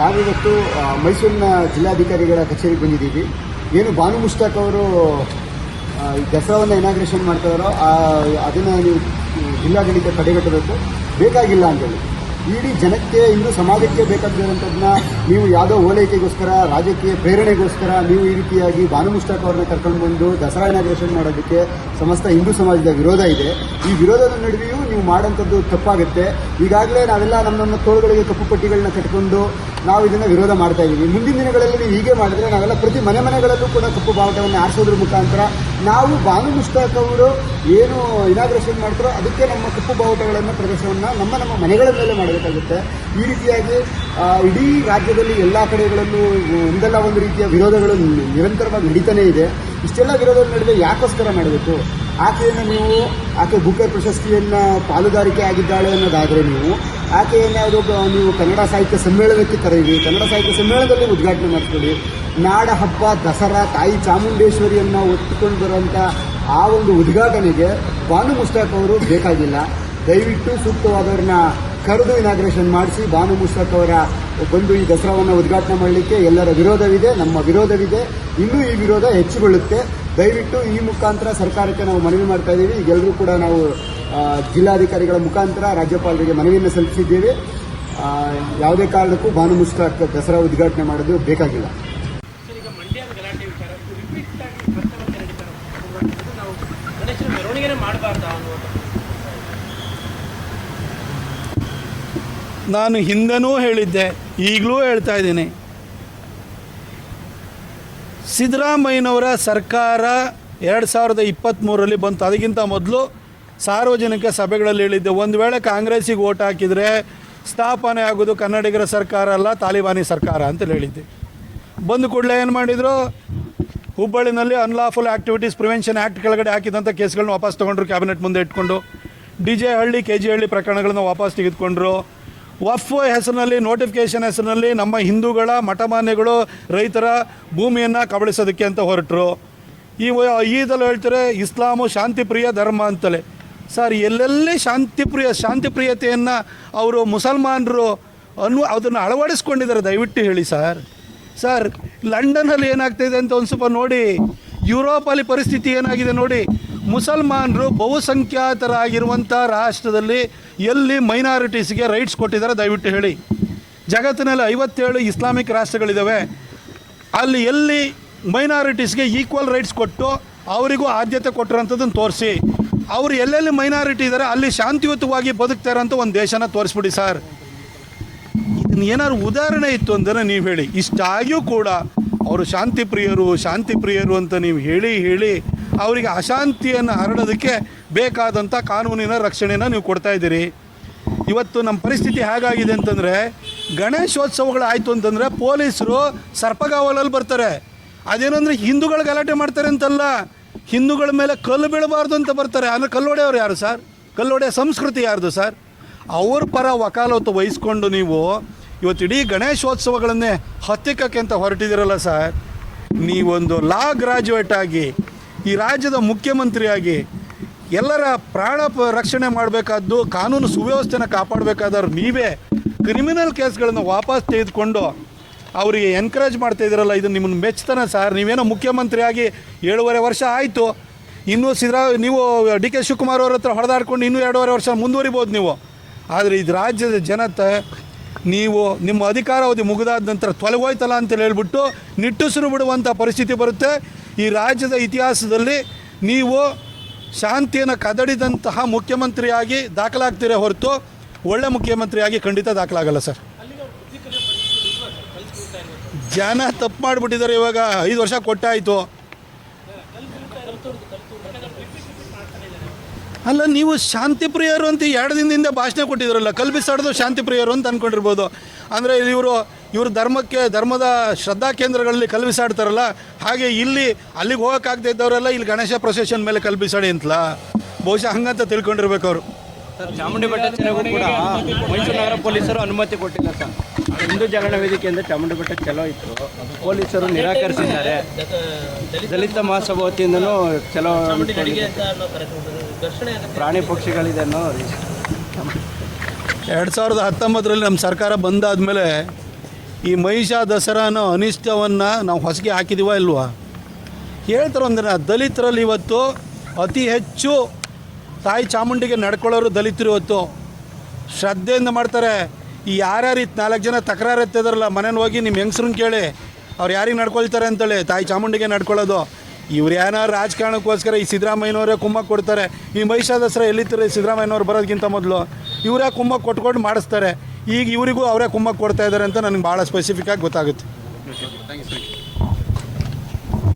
ನಾವಿವತ್ತು ಮೈಸೂರಿನ ಜಿಲ್ಲಾಧಿಕಾರಿಗಳ ಕಚೇರಿಗೆ ಬಂದಿದ್ದೀವಿ. ಏನು ಬಾನು ಮುಷ್ತಾಕ್ ಅವರು ಈ ದಸರಾವನ್ನು ಇನಾಗ್ರೇಷನ್ ಮಾಡ್ತಾರೋ ಅದನ್ನು ನೀವು ಜಿಲ್ಲಾಡಳಿತ ತಡೆಗಟ್ಟಬೇಕು. ಬೇಕಾಗಿಲ್ಲ ಅಂತೇಳಿ. ಇಡೀ ಜನಕ್ಕೆ ಇಂದು ಸಮಾಜಕ್ಕೆ ಬೇಕಾಗಿರುವಂಥದ್ದನ್ನ ನೀವು ಯಾವುದೋ ಓಲೈಕೆಗೋಸ್ಕರ, ರಾಜಕೀಯ ಪ್ರೇರಣೆಗೋಸ್ಕರ ನೀವು ಈ ರೀತಿಯಾಗಿ ಬಾನು ಮುಷ್ತಾಕ್ ಅವ್ರನ್ನ ಕರ್ಕೊಂಡು ಬಂದು ದಸರಾ ಇನಾಗ್ರೇಷನ್ ಮಾಡೋದಕ್ಕೆ ಸಮಸ್ತ ಹಿಂದೂ ಸಮಾಜದ ವಿರೋಧ ಇದೆ. ಈ ವಿರೋಧದ ನಡುವೆಯೂ ನೀವು ಮಾಡೋಂಥದ್ದು ತಪ್ಪಾಗುತ್ತೆ. ಈಗಾಗಲೇ ನಾವೆಲ್ಲ ನಮ್ಮ ನಮ್ಮ ತೋಳುಗಳಿಗೆ ಕಪ್ಪು ಪಟ್ಟಿಗಳನ್ನ ಕಟ್ಕೊಂಡು ನಾವು ಇದನ್ನ ವಿರೋಧ ಮಾಡ್ತಾ ಇದ್ದೀವಿ ಮುಂದಿನ ದಿನಗಳಲ್ಲಿ ನೀವು ಹೀಗೆ ಮಾಡಿದ್ರೆ ನಾವೆಲ್ಲ ಪ್ರತಿ ಮನೆ ಮನೆಗಳಲ್ಲೂ ಕೂಡ ಕಪ್ಪು ಬಾವುಟವನ್ನು ಆರಿಸೋದ್ರ ಮುಖಾಂತರ ನಾವು ಬಾನು ಮುಷ್ತಾಕ್ ಅವರು ಏನು ಇನಾಗ್ರೇಷನ್ ಮಾಡ್ತಾರೋ ಅದಕ್ಕೆ ನಮ್ಮ ಕಪ್ಪು ಬಾವುಟಗಳನ್ನು ಪ್ರದರ್ಶನವನ್ನು ನಮ್ಮ ನಮ್ಮ ಮನೆಗಳ ಮೇಲೆ ಮಾಡಬೇಕಾಗುತ್ತೆ. ಈ ರೀತಿಯಾಗಿ ಇಡೀ ರಾಜ್ಯದಲ್ಲಿ ಎಲ್ಲ ಕಡೆಗಳಲ್ಲೂ ಒಂದಲ್ಲ ಒಂದು ರೀತಿಯ ವಿರೋಧಗಳು ನಿರಂತರವಾಗಿ ನಡೀತಾನೇ ಇದೆ. ಇಷ್ಟೆಲ್ಲ ವಿರೋಧದ ನಡುವೆ ಯಾಕೋಸ್ಕರ ಮಾಡಬೇಕು? ಆಕೆಯನ್ನು ನೀವು, ಆಕೆ ಬುಕ್ಕೆ ಪ್ರಶಸ್ತಿಯನ್ನು ಪಾಲುದಾರಿಕೆ ಆಗಿದ್ದಾಳೆ ಅನ್ನೋದಾದರೆ ನೀವು ಆಕೆಯನ್ನು ಯಾವುದೋ ನೀವು ಕನ್ನಡ ಸಾಹಿತ್ಯ ಸಮ್ಮೇಳನಕ್ಕೆ ಕರೆಯಿರಿ, ಕನ್ನಡ ಸಾಹಿತ್ಯ ಸಮ್ಮೇಳನದಲ್ಲಿ ಉದ್ಘಾಟನೆ ಮಾಡಿಸ್ಕೊಳ್ಳಿ. ನಾಡ ಹಬ್ಬ ದಸರಾ, ತಾಯಿ ಚಾಮುಂಡೇಶ್ವರಿಯನ್ನು ಒತ್ತುಕೊಂಡು ಬರುವಂಥ ಆ ಒಂದು ಉದ್ಘಾಟನೆಗೆ ಬಾನು ಮುಸ್ತಾಕ್ ಅವರು ಬೇಕಾಗಿಲ್ಲ. ದಯವಿಟ್ಟು ಸೂಕ್ತವಾದವ್ರನ್ನ ಕರೆದು ಇನಾಗ್ರೇಷನ್ ಮಾಡಿಸಿ, ಬಾನು ಮುಸ್ತಾಕ್ ಅವರ ಬಂದು ಈ ದಸರಾವನ್ನು ಉದ್ಘಾಟನೆ ಮಾಡಲಿಕ್ಕೆ ಎಲ್ಲರ ವಿರೋಧವಿದೆ, ನಮ್ಮ ವಿರೋಧವಿದೆ. ಇನ್ನೂ ಈ ವಿರೋಧ ಹೆಚ್ಚುಗೊಳ್ಳುತ್ತೆ. ದಯವಿಟ್ಟು ಈ ಮುಖಾಂತರ ಸರ್ಕಾರಕ್ಕೆ ನಾವು ಮನವಿ ಮಾಡ್ತಾ ಇದ್ದೀವಿ. ಈಗೆಲ್ಲರೂ ಕೂಡ ನಾವು ಜಿಲ್ಲಾಧಿಕಾರಿಗಳ ಮುಖಾಂತರ ರಾಜ್ಯಪಾಲರಿಗೆ ಮನವಿಯನ್ನು ಸಲ್ಲಿಸಿದ್ದೇವೆ. ಆ, ಯಾವುದೇ ಕಾರಣಕ್ಕೂ ಭಾನು ಮುಷ್ಕರ ದಸರಾ ಉದ್ಘಾಟನೆ ಮಾಡೋದು ಬೇಕಾಗಿಲ್ಲ. ನಾನು ಹಿಂದೆನೂ ಹೇಳಿದ್ದೆ ಈಗಲೂ ಹೇಳ್ತಾ ಇದ್ದೀನಿ. ಸಿದ್ದರಾಮಯ್ಯನವರ ಸರ್ಕಾರ ಎರಡು ಸಾವಿರದ ಇಪ್ಪತ್ತ್ಮೂರಲ್ಲಿ ಬಂತು. ಅದಕ್ಕಿಂತ ಮೊದಲು ಸಾರ್ವಜನಿಕ ಸಭೆಗಳಲ್ಲಿ ಹೇಳಿದ್ದೆ, ಒಂದು ವೇಳೆ ಕಾಂಗ್ರೆಸ್ಸಿಗೆ ಓಟ್ ಹಾಕಿದರೆ ಸ್ಥಾಪನೆ ಆಗೋದು ಕನ್ನಡಿಗರ ಸರ್ಕಾರ ಅಲ್ಲ, ತಾಲಿಬಾನಿ ಸರ್ಕಾರ ಅಂತ ಹೇಳಿದ್ದೆ. ಬಂದ ಕೂಡಲೇ ಏನು ಮಾಡಿದರು? ಹುಬ್ಬಳ್ಳಿನಲ್ಲಿ ಅನ್ಲಾಫುಲ್ ಆ್ಯಕ್ಟಿವಿಟೀಸ್ ಪ್ರಿವೆನ್ಷನ್ ಆ್ಯಕ್ಟ್ ಕೆಳಗಡೆ ಹಾಕಿದಂಥ ಕೇಸ್ಗಳನ್ನ ವಾಪಸ್ ತೊಗೊಂಡ್ರು ಕ್ಯಾಬಿನೆಟ್ ಮುಂದೆ ಇಟ್ಕೊಂಡು. D J Halli, K G Halli ಪ್ರಕರಣಗಳನ್ನ ವಾಪಸ್ ತೆಗೆದುಕೊಂಡ್ರು. ವಫ್ ಹೆಸರಿನಲ್ಲಿ ನೋಟಿಫಿಕೇಷನ್ ಹೆಸರಿನಲ್ಲಿ ನಮ್ಮ ಹಿಂದೂಗಳ ಮಠಮಾನ್ಯಗಳು, ರೈತರ ಭೂಮಿಯನ್ನು ಕಬಳಿಸೋದಕ್ಕೆ ಅಂತ ಹೊರಟರು. ಈ ಈದಲ್ಲಿ ಹೇಳ್ತಾರೆ, ಇಸ್ಲಾಮು ಶಾಂತಿಪ್ರಿಯ ಧರ್ಮ ಅಂತಲೇ ಸರ್, ಎಲ್ಲೆಲ್ಲಿ ಶಾಂತಿಪ್ರಿಯ, ಶಾಂತಿಪ್ರಿಯತೆಯನ್ನು ಅವರು ಮುಸಲ್ಮಾನರು ಅನ್ನು ಅದನ್ನು ಅಳವಡಿಸ್ಕೊಂಡಿದ್ದಾರೆ, ದಯವಿಟ್ಟು ಹೇಳಿ ಸರ್. ಸರ್, ಲಂಡನ್ನಲ್ಲಿ ಏನಾಗ್ತಿದೆ ಅಂತ ಒಂದು ಸ್ವಲ್ಪ ನೋಡಿ. ಯುರೋಪಲ್ಲಿ ಪರಿಸ್ಥಿತಿ ಏನಾಗಿದೆ ನೋಡಿ. ಮುಸಲ್ಮಾನರು ಬಹುಸಂಖ್ಯಾತರಾಗಿರುವಂಥ ರಾಷ್ಟ್ರದಲ್ಲಿ ಎಲ್ಲಿ ಮೈನಾರಿಟೀಸ್ಗೆ ರೈಟ್ಸ್ ಕೊಟ್ಟಿದ್ದಾರೆ ದಯವಿಟ್ಟು ಹೇಳಿ. ಜಗತ್ತಿನಲ್ಲಿ ಐವತ್ತೇಳು ಇಸ್ಲಾಮಿಕ್ ರಾಷ್ಟ್ರಗಳಿದ್ದಾವೆ. ಅಲ್ಲಿ ಎಲ್ಲಿ ಮೈನಾರಿಟೀಸ್ಗೆ ಈಕ್ವಲ್ ರೈಟ್ಸ್ ಕೊಟ್ಟು ಅವರಿಗೂ ಆದ್ಯತೆ ಕೊಟ್ಟಿರೋಂಥದ್ದನ್ನು ತೋರಿಸಿ. ಅವರು ಎಲ್ಲೆಲ್ಲಿ ಮೈನಾರಿಟಿ ಇದ್ದಾರೆ ಅಲ್ಲಿ ಶಾಂತಿಯುತವಾಗಿ ಬದುಕ್ತಾರೆ ಅಂತ ಒಂದು ದೇಶನ ತೋರಿಸ್ಬಿಡಿ ಸರ್. ಇದನ್ನ ಏನಾದ್ರು ಉದಾಹರಣೆ ಇತ್ತು ಅಂದರೆ ನೀವು ಹೇಳಿ. ಇಷ್ಟಾಗಿಯೂ ಕೂಡ ಅವರು ಶಾಂತಿ ಪ್ರಿಯರು ಶಾಂತಿ ಪ್ರಿಯರು ಅಂತ ನೀವು ಹೇಳಿ ಹೇಳಿ ಅವರಿಗೆ ಅಶಾಂತಿಯನ್ನು ಹರಡೋದಕ್ಕೆ ಬೇಕಾದಂಥ ಕಾನೂನಿನ ರಕ್ಷಣೆನ ನೀವು ಕೊಡ್ತಾ ಇದ್ದೀರಿ. ಇವತ್ತು ನಮ್ಮ ಪರಿಸ್ಥಿತಿ ಹೇಗಾಗಿದೆ ಅಂತಂದರೆ ಗಣೇಶೋತ್ಸವಗಳು ಆಯಿತು ಅಂತಂದರೆ ಪೊಲೀಸರು ಸರ್ಪಗಾವಲಲ್ಲಿ ಬರ್ತಾರೆ. ಅದೇನಂದ್ರೆ ಹಿಂದೂಗಳು ಗಲಾಟೆ ಮಾಡ್ತಾರೆ ಅಂತಲ್ಲ, ಹಿಂದೂಗಳ ಮೇಲೆ ಕಲ್ಲು ಬೀಳಬಾರ್ದು ಅಂತ ಬರ್ತಾರೆ. ಅಂದರೆ ಕಲ್ಲೊಡೆಯವ್ರು ಯಾರು ಸರ್? ಕಲ್ಲೊಡೆಯ ಸಂಸ್ಕೃತಿ ಯಾರ್ದು ಸರ್? ಅವ್ರ ಪರ ವಕಾಲತ್ತು ವಹಿಸ್ಕೊಂಡು ನೀವು ಇವತ್ತು ಇಡೀ ಗಣೇಶೋತ್ಸವಗಳನ್ನೇ ಹತ್ತಿಕ್ಕಕ್ಕೆ ಅಂತ ಹೊರಟಿದ್ದೀರಲ್ಲ ಸರ್. ನೀವೊಂದು ಲಾ ಗ್ರಾಜ್ಯುಯೇಟ್ ಆಗಿ ಈ ರಾಜ್ಯದ ಮುಖ್ಯಮಂತ್ರಿಯಾಗಿ ಎಲ್ಲರ ಪ್ರಾಣ ರಕ್ಷಣೆ ಮಾಡಬೇಕಾದ್ದು, ಕಾನೂನು ಸುವ್ಯವಸ್ಥೆನ ಕಾಪಾಡಬೇಕಾದವ್ರು ನೀವೇ. ಕ್ರಿಮಿನಲ್ ಕೇಸ್ಗಳನ್ನು ವಾಪಸ್ ತೆಗೆದುಕೊಂಡು ಅವರಿಗೆ ಎನ್ಕರೇಜ್ ಮಾಡ್ತಾ ಇದ್ದೀರಲ್ಲ, ಇದು ನಿಮ್ಮನ್ನು ಮೆಚ್ತಾನೆ ಸರ್. ನೀವೇನೋ ಮುಖ್ಯಮಂತ್ರಿಯಾಗಿ ಏಳುವರೆ ವರ್ಷ ಆಯಿತು. ಇನ್ನೂ ಸಿದ್ರ, ನೀವು ಡಿ ಕೆ ಶಿವಕುಮಾರ್ ಅವ್ರ ಹತ್ರ ಹೊಡೆದಾಡ್ಕೊಂಡು ಇನ್ನೂ ಎರಡೂವರೆ ವರ್ಷ ಮುಂದುವರಿಬೋದು ನೀವು. ಆದರೆ ಇದು ರಾಜ್ಯದ ಜನತೆ, ನೀವು ನಿಮ್ಮ ಅಧಿಕಾರಾವಧಿ ಮುಗಿದಾದ ನಂತರ ತೊಲಗೋಯ್ತಲ್ಲ ಅಂತೇಳಿ ಹೇಳ್ಬಿಟ್ಟು ನಿಟ್ಟುಸಿರು ಬಿಡುವಂಥ ಪರಿಸ್ಥಿತಿ ಬರುತ್ತೆ. ಈ ರಾಜ್ಯದ ಇತಿಹಾಸದಲ್ಲಿ ನೀವು ಶಾಂತಿಯನ್ನು ಕದಡಿದಂತಹ ಮುಖ್ಯಮಂತ್ರಿಯಾಗಿ ದಾಖಲಾಗ್ತೀರೇ ಹೊರತು ಒಳ್ಳೆ ಮುಖ್ಯಮಂತ್ರಿಯಾಗಿ ಖಂಡಿತ ದಾಖಲಾಗಲ್ಲ ಸರ್. ಜನ ತಪ್ಪು ಮಾಡಿಬಿಟ್ಟಿದ್ದಾರೆ ಇವಾಗ, ಐದು ವರ್ಷ ಕೊಟ್ಟಾಯಿತು. ಅಲ್ಲ, ನೀವು ಶಾಂತಿ ಪ್ರಿಯರು ಅಂತ ಎರಡು ದಿನದಿಂದ ಭಾಷಣ ಕೊಟ್ಟಿದ್ರಲ್ಲ ಕಲ್ ಶಾಂತಿಪ್ರಿಯರು ಶಾಂತಿ ಪ್ರಿಯರು ಅಂತ ಅಂದ್ಕೊಂಡಿರ್ಬೋದು ಅಂದರೆ ಇವರು ಇವರು ಧರ್ಮಕ್ಕೆ ಧರ್ಮದ ಶ್ರದ್ಧಾ ಕೇಂದ್ರಗಳಲ್ಲಿ ಕಲ್ಪಿಸಾಡ್ತಾರಲ್ಲ ಹಾಗೆ ಇಲ್ಲಿ ಅಲ್ಲಿಗೆ ಹೋಗೋಕ್ಕಾಗದೇ ಇದ್ದವರೆಲ್ಲ ಇಲ್ಲಿ ಗಣೇಶ ಪ್ರೊಸೆಷನ್ ಮೇಲೆ ಕಲ್ಪಿಸಾಡಿ ಅಂತಲ್ಲ? ಅಂತಲಾ ಬಹುಶಃ ಹಂಗಂತ ತಿಳ್ಕೊಂಡಿರ್ಬೇಕು ಅವರು. ಚಾಮುಂಡಿ ಬೆಟ್ಟ ಚೆಲುವು ಕೂಡ ಮೈಸೂರು ನಗರ ಪೊಲೀಸರು ಅನುಮತಿ ಕೊಟ್ಟಿಲ್ಲ ಸರ್. ಹಿಂದೂ ಜಾಗರಣ ವೇದಿಕೆಯಿಂದ ಚಾಮುಂಡಿ ಬೆಟ್ಟ ಚಲೋ ಇತ್ತು. ಪೊಲೀಸರು ನಿರಾಕರಿಸಿದ್ದಾರೆ. ದಲಿತ ಮಹಾಸಭಾ ವತಿಯಿಂದನೂ ಚಲೋ ಪ್ರಾಣಿ ಪಕ್ಷಿಗಳಿದೆ ಅನ್ನೋ ಎರಡು ಸಾವಿರದ ಹತ್ತೊಂಬತ್ತರಲ್ಲಿ ನಮ್ಮ ಸರ್ಕಾರ ಬಂದಾದಮೇಲೆ ಈ ಮಹಿಷ ದಸರಾನ ಅನಿಷ್ಟವನ್ನು ನಾವು ಹೊಸಗೆ ಹಾಕಿದೀವ ಇಲ್ವಾ? ಹೇಳ್ತಾರಂದ್ರೆ ದಲಿತರಲ್ಲಿ ಇವತ್ತು ಅತಿ ಹೆಚ್ಚು ತಾಯಿ ಚಾಮುಂಡಿಗೆ ನಡ್ಕೊಳ್ಳೋರು ದಲಿತರು ಇವತ್ತು. ಶ್ರದ್ಧೆಯಿಂದ ಮಾಡ್ತಾರೆ. ಈ ಯಾರ್ಯಾರು ಇತ್ತು ನಾಲ್ಕು ಜನ ತಕರಾರು ಎತ್ತಿದಾರಲ್ಲ ಮನೇಲಿ ಹೋಗಿ ನಿಮ್ಮ ಹೆಂಗಸ್ರನ್ನ ಕೇಳಿ, ಅವ್ರು ಯಾರಿಗೆ ನಡ್ಕೊಳ್ತಾರೆ ಅಂತೇಳಿ ತಾಯಿ ಚಾಮುಂಡಿಗೆ ನಡ್ಕೊಳ್ಳೋದು. ಇವ್ರು ಏನೋ ರಾಜಕಾರಣಕ್ಕೋಸ್ಕರ ಈ ಸಿದ್ದರಾಮಯ್ಯನವರೇ ಕುಂಭ ಕೊಡ್ತಾರೆ? ಈ ಮಹಿಷಾ ದಸರಾ ಎಲ್ಲಿತ್ತಾರೆ ಸಿದ್ದರಾಮಯ್ಯನವ್ರು ಬರೋದಕ್ಕಿಂತ ಮೊದಲು? ಇವರೇ ಕುಂಭ ಕೊಟ್ಕೊಂಡು ಮಾಡಿಸ್ತಾರೆ? ಈಗ ಇವರಿಗೂ ಅವರೇ ಕುಂಭ ಕೊಡ್ತಾ ಇದ್ದಾರೆ ಅಂತ ನನಗೆ ಭಾಳ ಸ್ಪೆಸಿಫಿಕ್ಕಾಗಿ ಗೊತ್ತಾಗುತ್ತೆ.